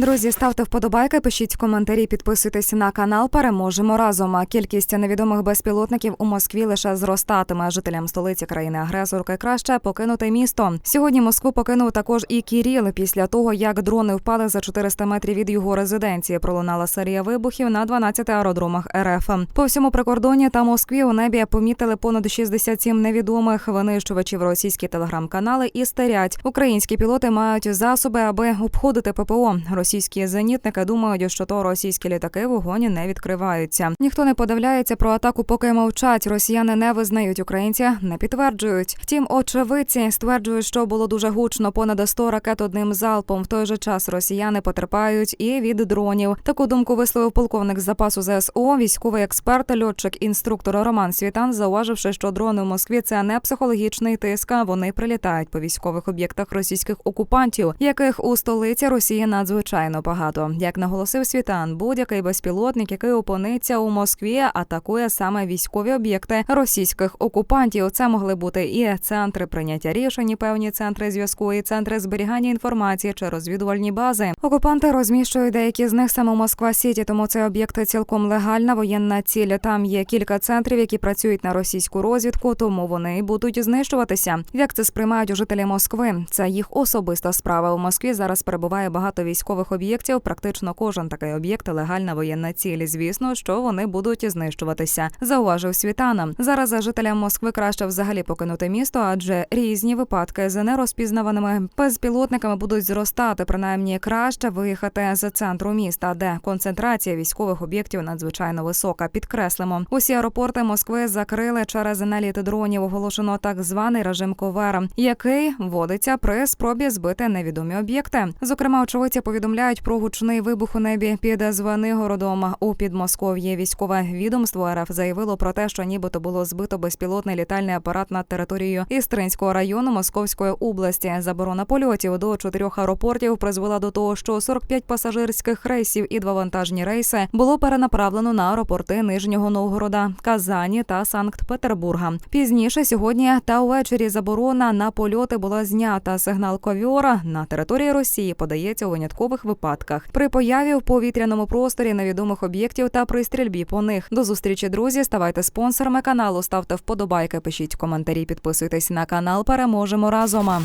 Друзі, ставте вподобайки, пишіть коментарі, підписуйтесь на канал. Переможемо разом. А Кількість невідомих безпілотників у Москві лише зростатиме. Жителям столиці країни-агресорки краще покинути місто. Сьогодні Москву покинув також і Кіріл після того, як дрони впали за 400 метрів від його резиденції. Пролунала серія вибухів на 12 аеродромах РФ. По всьому прикордонні та Москві у небі помітили понад 67 невідомих винищувачів російські телеграм-канали і стерять. Українські пілоти мають засоби, аби обходити ППО. Російські зенітники думають, що то російські літаки вогоні не відкриваються. Ніхто не подивляється про атаку, поки мовчать. Росіяни не визнають, українці не підтверджують. Втім, очевидці стверджують, що було дуже гучно понад 100 ракет одним залпом. В той же час росіяни потерпають і від дронів. Таку думку висловив полковник з запасу ЗСО, військовий експерт, льотчик, інструктор Роман Світан, зауваживши, що дрони в Москві це не психологічний тиск, а вони прилітають по військових об'єктах російських окупантів, яких у столиці Росії надзвичайно багато. Як наголосив Світан, будь-який безпілотник, який опиниться у Москві, атакує саме військові об'єкти російських окупантів. Це могли бути і центри прийняття рішень, і певні центри зв'язку, і центри зберігання інформації чи розвідувальні бази. Окупанти розміщують деякі з них саме у Москва Сіті, тому цей об'єкт цілком легальна воєнна ціль. Там є кілька центрів, які працюють на російську розвідку, тому вони й будуть знищуватися. Як це сприймають жителі Москви? Це їх особиста справа. У Москві зараз перебуває багато військових об'єктів. Практично кожен такий об'єкт легальна воєнна ціль. Звісно, що вони будуть знищуватися. Зауважив Світана. Зараз жителям Москви краще взагалі покинути місто, адже різні випадки з нерозпізнаваними безпілотниками будуть зростати. Принаймні краще виїхати з центру міста, де концентрація військових об'єктів надзвичайно висока. Підкреслимо, усі аеропорти Москви закрили через наліт дронів. Оголошено так званий режим ковера, який вводиться при спробі збити невідомі об'єкти. Зокрема, очевидці повідомляють про гучний вибух у небі під Звенигородом у Підмосков'ї. Військове відомство РФ заявило про те, що нібито було збито безпілотний літальний апарат над територією Істринського району Московської області. Заборона польотів до чотирьох аеропортів призвела до того, що 45 пасажирських рейсів і два вантажні рейси було перенаправлено на аеропорти Нижнього Новгорода, Казані та Санкт-Петербурга. Пізніше сьогодні та увечері заборона на польоти була знята. Сигнал ковіора на території Росії подається у виняткових випадках при появі в повітряному просторі невідомих об'єктів та при стрільбі по них. До зустрічі, друзі. Ставайте спонсорами каналу, ставте вподобайки, пишіть коментарі, підписуйтесь на канал. Переможемо разом.